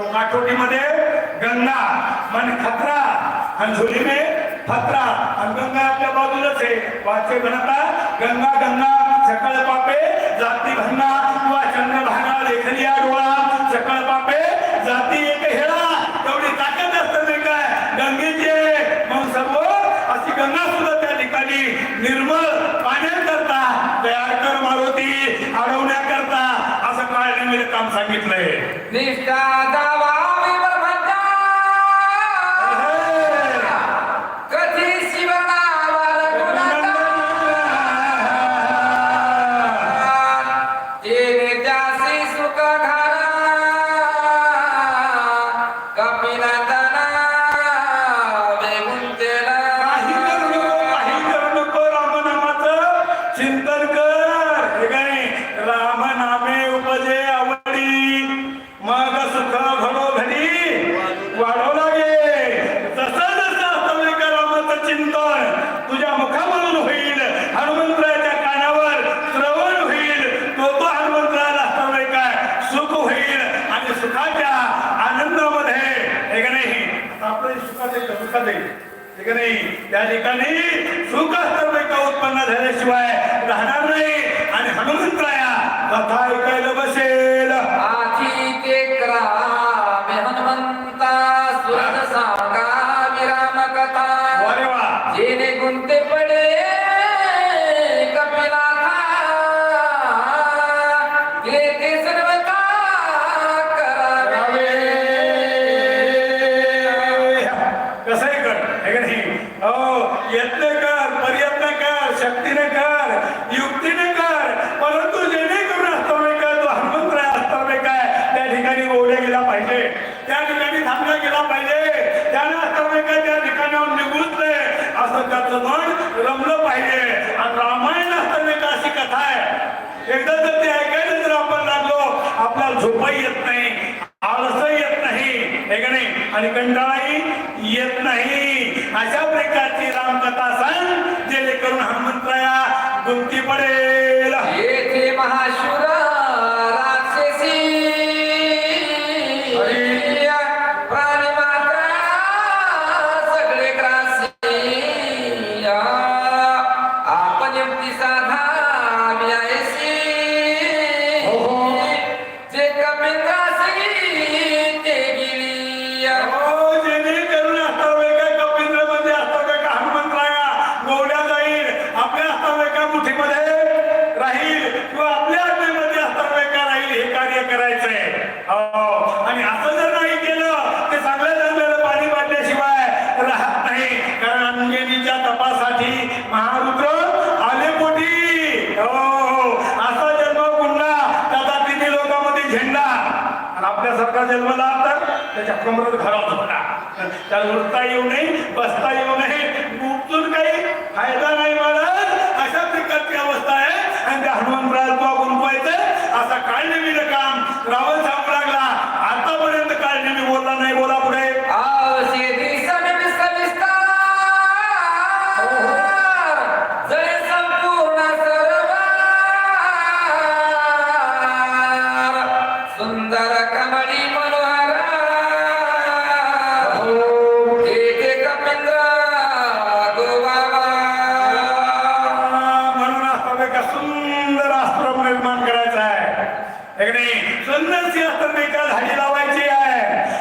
तो मध्ये गंगा मन खतरा आणि झोलीने फत्रा आणि गंगा आपल्या बाजूलाच आहे. वाचे म्हणता गंगा गंगा सकळ पापे जाती भन्ना किंवा चंद्र भागा लेखनी डोळा सकळ पापे जाती एक हेळा. तेवढी ताकद असतं नाही काय? गंगेचे मग सर्व अशी गंगा सुद्धा त्या ठिकाणी निर्मळ पाण्याकरता तयार कर मारुती अडवण्याकरता. आगामीला काम सांगितलंय. निष्ठा कधी शिवनावर गुणाचा तेने त्यासी सुख घाला. कपिनंदना आपलं सुखात आहे का नाही? त्या ठिकाणी सुख असतं का उत्पन्न झाल्याशिवाय राहणार नाही. आणि हनुमंतराया कथा ऐकायला बसेल. आधी ते हनुमंता सुरत सांगा विराम कथा जेने गुंते पडे हो, यत्न कर प्रयत्न कर शक्तीने कर युक्तीने कर. परंतु जेणेकरून असताना काय तो हनुमंतराय असतावे काय त्या ठिकाणी ओढल्या गेला पाहिजे. त्या ठिकाणी थांबला गेला पाहिजे. त्याने असतावे काय त्या ठिकाणावर निघूच नये. असं त्याचं मन रमलं पाहिजे. आणि रामायण असताना का अशी कथा आहे. एकदा जर ते ऐकायला जर आपण लागलो आपल्याला झोपाही येत नाही आळसही येत नाही. हे का नाही? आणि कंटाळाही येत नाही. अशा प्रकारची रामकथा सांग जेणेकरून हनुमंतराया गुंती पडेल. येथे महाशूर हे कार्य करायचंय. हो. आणि असं जर नाही केलं ते चांगलं चांगल्याला पाणी पाडल्याशिवाय राहत नाही. कारण अंजनीच्या तपासाठी महारुद्र आले मोठी हो हो. असा जन्म पुन्हा त्याचा तिन्ही लोकांमध्ये झेंडा. आणि आपल्यासारखा जन्मला तर त्याच्या कमरत घरात होता त्याला उठता येऊ नये बसता येऊ नये. उपचून काही फायदा नाही मिळत अशा प्रकारची अवस्था आहे. आणि त्या हनुमंतराला तो गुंतवायचं असा काळनेमीनं काम रावण सांगू लागला. संन्यासी असताना का झाडी लावायची आहे.